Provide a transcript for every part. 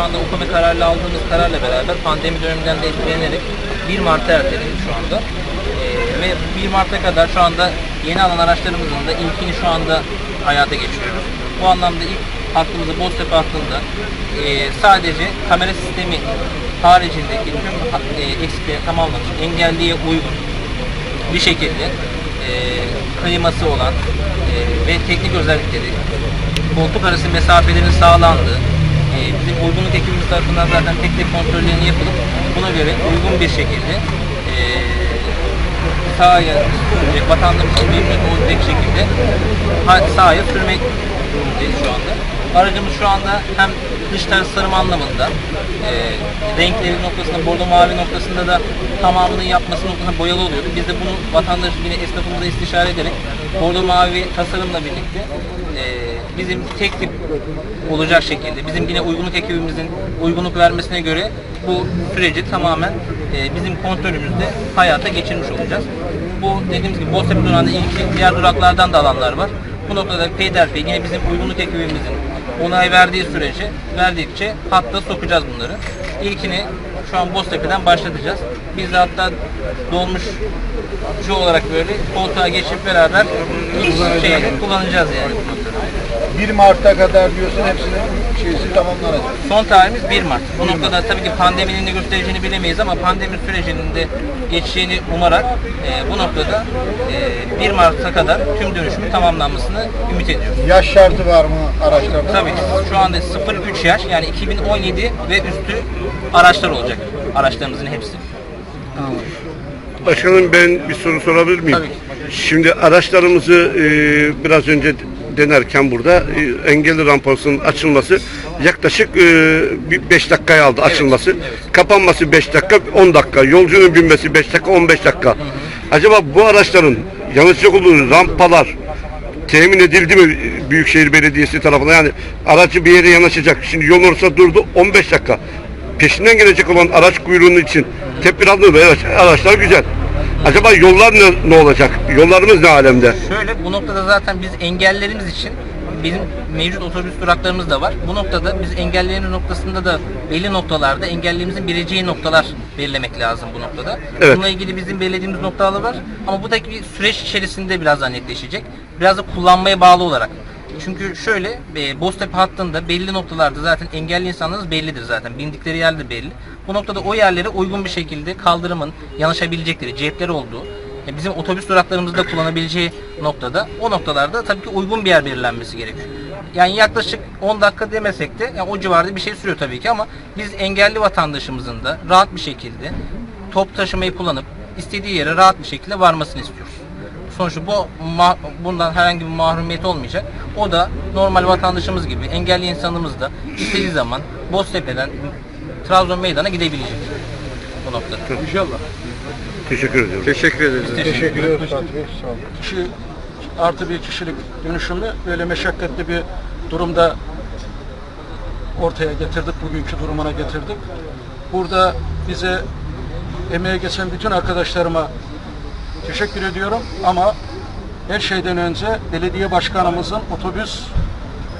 anda UKME kararla aldığımız kararla beraber pandemi döneminden de etkilenerek 1 Mart'a erteledik şu anda. Ee, ve 1 Mart'a kadar şu anda yeni alan araçlarımızın da ilkini şu anda hayata geçiriyoruz. Bu anlamda ilk hattımızı Boztepe hattında e, sadece kamera sistemi haricindeki tüm e, eksikleri tamamlamış, engelliye uygun bir şekilde e, kliması olan e, ve teknik özellikleri, koltuk arası mesafelerin sağlandığı, bizim uygunluk ekibimiz tarafından zaten tek tek kontrollerini yapılıp buna göre uygun bir şekilde e, sahaya sürecek, vatandaşımızın memnun olacak şekilde ha- sahaya sürmek durumundayız şu anda. Aracımız şu anda hem dış tasarım anlamında e, renkleri noktasında, bordo mavi noktasında da tamamını yapması noktasında boyalı oluyordu. Biz de bunu vatandaş yine esnafımıza istişare ederek bordo mavi tasarımla birlikte e, bizim tek tip olacak şekilde bizim yine uygunluk ekibimizin uygunluk vermesine göre bu süreci tamamen e, bizim kontrolümüzde hayata geçirmiş olacağız. Bu dediğimiz gibi Boztepe durağında ilk diğer duraklardan da alanlar var. Bu noktada peyderpey yine bizim uygunluk ekibimizin onay verdiği sürece verdikçe hatta sokacağız bunları. İlkini şu an Boztepe'den başlatacağız. Biz de hatta dolmuşçu olarak böyle koltuğa geçip beraber ilk şeyi kullanacağız yani. 1 Mart'a kadar diyorsun hepsinin şeysi tamamlanacak. Son tarihimiz 1 Mart. Bu noktada tabii ki pandeminin ne göstereceğini bilemeyiz ama pandemi sürecinin de geçeceğini umarak e, bu noktada e, 1 Mart'a kadar tüm dönüşümün tamamlanmasını ümit ediyoruz. Yaş şartı var mı araçlarda? Tabii ki şu anda 0-3 yaş yani 2017 ve üstü araçlar olacak. Araçlarımızın hepsi. Başkanım ben bir soru sorabilir miyim? Tabii ki. Şimdi araçlarımızı e, biraz önce denerken burada e, engelli rampasının açılması yaklaşık e, 5 dakikaya aldı açılması. Kapanması 5 dakika 10 dakika. Yolcunun binmesi 5 dakika 15 dakika. Acaba bu araçların yanlışlık olduğu rampalar temin edildi mi e, Büyükşehir Belediyesi tarafından? Yani aracı bir yere yanaşacak. Şimdi yol ortasında durdu 15 dakika. Peşinden gelecek olan araç kuyruğunun için tedbir alınır? Evet araçlar güzel. Acaba yollar ne, ne olacak? Yollarımız ne alemde? Şöyle bu noktada zaten biz engellerimiz için bizim mevcut otobüs duraklarımız da var. Bu noktada biz engellerimiz noktasında da belli noktalarda engellerimizin bileceği noktalar belirlemek lazım bu noktada. Evet. Bununla ilgili bizim belirlediğimiz noktalar var. Ama bu da bir süreç içerisinde birazdan netleşecek. Biraz da kullanmaya bağlı olarak. Çünkü şöyle e, Boztepe hattında belli noktalarda zaten engelli insanlarımız bellidir zaten. Bindikleri yer de belli. Bu noktada o yerlere uygun bir şekilde kaldırımın yanaşabilecekleri, cepleri olduğu e, bizim otobüs duraklarımızda kullanabileceği noktada o noktalarda tabii ki uygun bir yer belirlenmesi gerekiyor. Yani yaklaşık 10 dakika demesek de yani o civarda bir şey sürüyor tabii ki ama biz engelli vatandaşımızın da rahat bir şekilde top taşımayı kullanıp istediği yere rahat bir şekilde varmasını istiyoruz. Sonuçta bu bundan herhangi bir mahrumiyet olmayacak. O da normal vatandaşımız gibi engelli insanımız da istediği zaman Boztepe'den Trabzon meydana gidebilecek bu noktada. İnşallah. Teşekkür ediyorum. Teşekkür ederiz. Teşekkür olun. kişi artı bir kişilik dönüşümlü böyle meşakkatli bir durumda ortaya getirdik, bugünkü durumuna getirdik. Burada bize emeğe geçen bütün arkadaşlarıma teşekkür ediyorum ama her şeyden önce belediye başkanımızın otobüs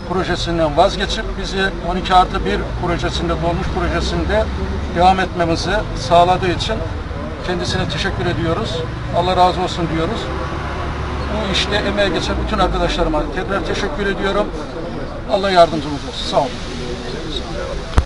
projesinden vazgeçip bizi 12 artı 1 projesinde, dolmuş projesinde devam etmemizi sağladığı için kendisine teşekkür ediyoruz. Allah razı olsun diyoruz. Bu işte emeğe geçen bütün arkadaşlarıma tekrar teşekkür ediyorum. Allah yardımcımız olsun. Sağ olun.